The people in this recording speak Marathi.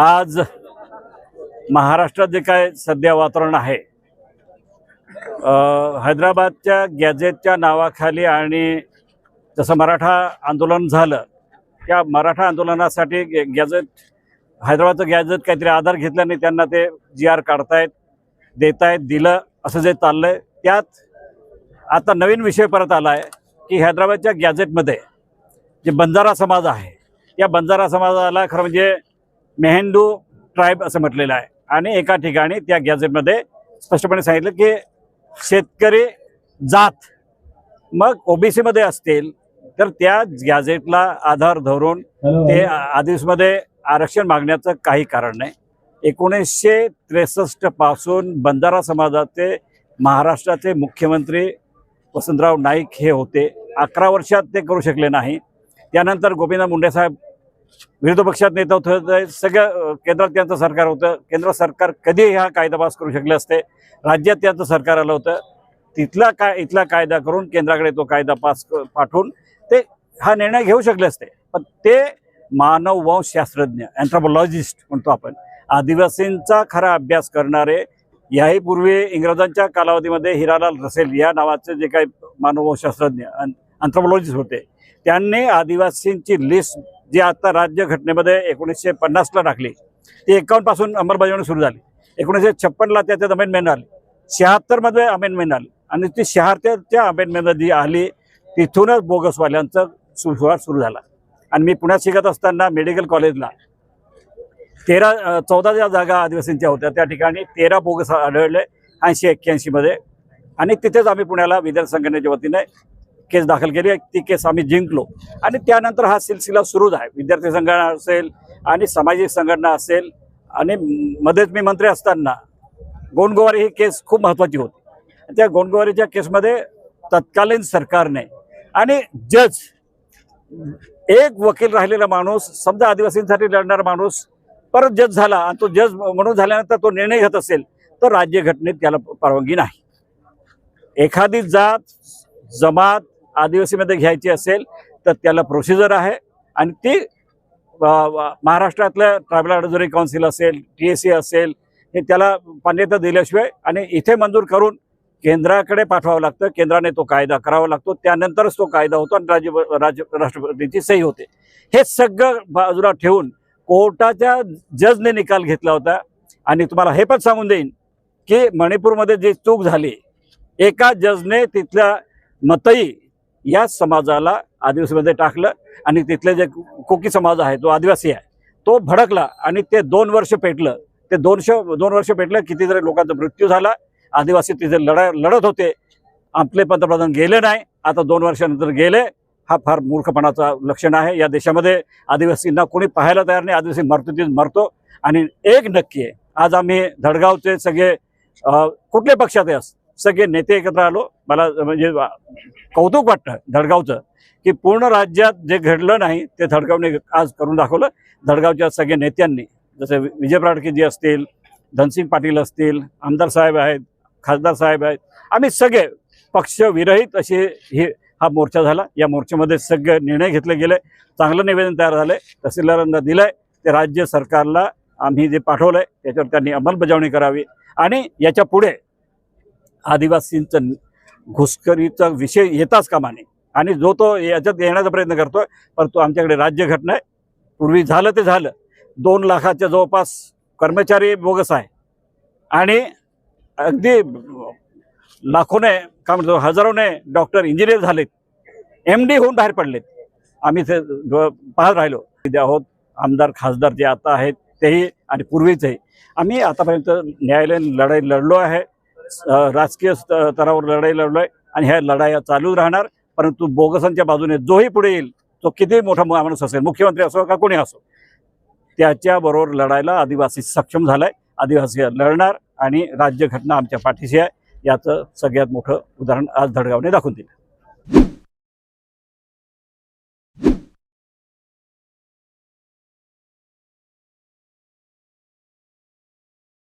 आज महाराष्ट्रात जे काय सध्या वातावरण आहे? हैदराबादच्या गॅजेटच्या नावाखाली आणि जसं मराठा आंदोलन झालं त्या मराठा आंदोलनासाठी गे- गॅजेट हैदराबादचं गॅजेट काहीतरी आधार घेतल्याने त्यांना ते जी आर काढतायत देतायत दिलं असं जे चाललं आहे त्यात आता नवीन विषय परत आला आहे की हैदराबादच्या गॅजेटमध्ये जे बंजारा समाज आहे या बंजारा समाजाला खरं म्हणजे मेहेंदू ट्राईब असं म्हटलेलं आहे. आणि एका ठिकाणी त्या गॅझेटमध्ये स्पष्टपणे सांगितलं की शेतकरी जात मग ओबीसीमध्ये असतील तर त्या गॅझेटला आधार धरून ते आदिवासीमध्ये आरक्षण मागण्याचं काही कारण नाही. एकोणीसशे त्रेसष्टपासून बंजारा समाजाचे महाराष्ट्राचे मुख्यमंत्री वसंतराव नाईक हे होते. अकरा वर्षात ते करू शकले नाही. त्यानंतर गोपीनाथ मुंडे साहेब विरोधी पक्षात नेता होते सगळं केंद्रात त्यांचं सरकार होतं. केंद्र सरकार कधी हा कायदा पास करू शकले असते. राज्यात त्यांचं सरकार आलं होतं. तिथला काय इथला कायदा करून केंद्राकडे तो कायदा पास पाठवून ते हा निर्णय घेऊ शकले असते. पण ते मानववंश शास्त्रज्ञ अँथ्रोपॉलॉजिस्ट म्हणतो आपण आदिवासींचा खरा अभ्यास करणारे याही पूर्वी इंग्रजांच्या कालावधीमध्ये हिरालाल रसेल या नावाचे जे काही मानववंशशास्त्रज्ञ अँथ्रोपॉलॉजिस्ट होते त्यांनी आदिवासींची लिस्ट जी आता राज्य घटनेमध्ये एकोणीसशे पन्नासला टाकली ती एकावन्नपासून अंमलबजावणी सुरू झाली. एकोणीसशे छप्पनला त्याच्यात अमेंडमेंट आली शहात्तरमध्ये अमेंडमेंट आली आणि ती शहात्तरच्या अमेंडमेंट जी आली तिथूनच बोगसवाल्यांचा सुरुवात सुरू झाला. आणि मी पुण्यात शिकत असताना मेडिकल कॉलेजला तेरा चौदा ज्या जागा आदिवासींच्या होत्या त्या ठिकाणी तेरा बोगस आढळले ऐंशी एक्क्याऐंशीमध्ये. आणि तिथेच आम्ही पुण्याला विद्यार्थी संघटनेच्या वतीने केस दाखल केली ती केस आम्ही जिंकलो. आणि त्यानंतर हा सिलसिला सुरूच आहे. विद्यार्थी संघटना असेल आणि सामाजिक संघटना असेल आणि मध्येच मी मंत्री असताना गोंडगोवारी ही केस खूप महत्त्वाची होती. त्या गोंडगोवारीच्या केसमध्ये तत्कालीन सरकारने आणि जज एक वकील राहिलेला माणूस समजा आदिवासींसाठी लढणारा माणूस परत जज झाला आणि तो जज म्हणून झाल्यानंतर तो निर्णय घेत असेल तर राज्यघटनेत त्याला परवानगी नाही. एखादी जात जमात आदिवासीमध्ये घ्यायची असेल तर त्याला प्रोसिजर आहे. आणि ती महाराष्ट्रातल्या ट्रायबल ॲडव्हायझरी काउन्सिल असेल टी एस सी असेल हे त्याला मान्यता दिल्याशिवाय आणि इथे मंजूर करून केंद्राकडे पाठवावं लागतं. केंद्राने तो कायदा करावा लागतो. त्यानंतरच तो कायदा होतो आणि राज्य राज्य राष्ट्रपतीची सही होते. हे सगळं बाजूला ठेवून कोर्टाच्या जजने निकाल घेतला होता. आणि तुम्हाला हे पण सांगून देईन की मणिपूरमध्ये जी चूक झाली एका जजने तिथल्या मतई या समाजाला आदिवासीमध्ये टाकलं आणि तिथले जे कोकी समाज आहे जो आदिवासी आहे तो भडकला आणि ते दोन वर्ष पेटलं. ते दोनशे दोन वर्ष पेटलं कितीतरी लोकांचा मृत्यू झाला. आदिवासी तिथे लढा लढत होते. आपले पंतप्रधान गेले नाही आता दोन वर्षानंतर गेले. हा फार मूर्खपणाचा लक्षण आहे. या देशामध्ये आदिवासींना कोणी पाहायला तयार नाही. आदिवासी मरतो तिथे मरतो. आणि एक नक्की आहे आज आम्ही धडगावचे सगळे कुठल्या पक्षात आहे सगळे नेते एकत्र आलो. मला म्हणजे कौतुक वाटतं धडगावचं की पूर्ण राज्यात जे घडलं नाही ते धडगावने आज करून दाखवलं. धडगावच्या सगळ्या नेत्यांनी जसे वि- विजय प्राडकेजी असतील धनसिंग पाटील असतील आमदार साहेब आहेत खासदार साहेब आहेत आम्ही सगळे पक्षविरहित असे हे हा मोर्चा झाला. या मोर्चामध्ये सगळे निर्णय घेतले गेले. चांगलं निवेदन तयार झालं आहे तहसीलदारांना आहे ते राज्य सरकारला आम्ही जे पाठवलं आहे त्याच्यावर त्यांनी अंमलबजावणी करावी. आणि याच्यापुढे आदिवासींचं घुसखोरीचा विषय येताच कामा नये आणि जो तो याच्यात येण्याचा प्रयत्न करतोय परंतु आमच्याकडे राज्यघटना आहे. पूर्वी झालं ते झालं. दोन लाखाच्या जवळपास कर्मचारी बोगस आहे. आणि अगदी लाखोने काय म्हणतो हजारोने डॉक्टर इंजिनियर झालेत. एम डी होऊन बाहेर पडलेत. आम्ही ते पाहत राहिलो. आहोत आमदार खासदार जे आता आहेत तेही आणि पूर्वीचंही. आम्ही आतापर्यंत न्यायालयीन लढाई लढलो आहे. राजकीय स्तरावर लढाई लढलोय आणि ह्या लढाया चालू राहणार. परंतु बोगसांच्या बाजूने जोही पुढे येईल तो किती मोठा माणूस असेल मुख्यमंत्री असो का कोणी असो त्याच्याबरोबर लढायला आदिवासी सक्षम झालाय. आदिवासी लढणार आणि राज्यघटना आमच्या पाठीशी आहे. याचं सगळ्यात मोठं उदाहरण आज धडगावने दाखवून दिलं.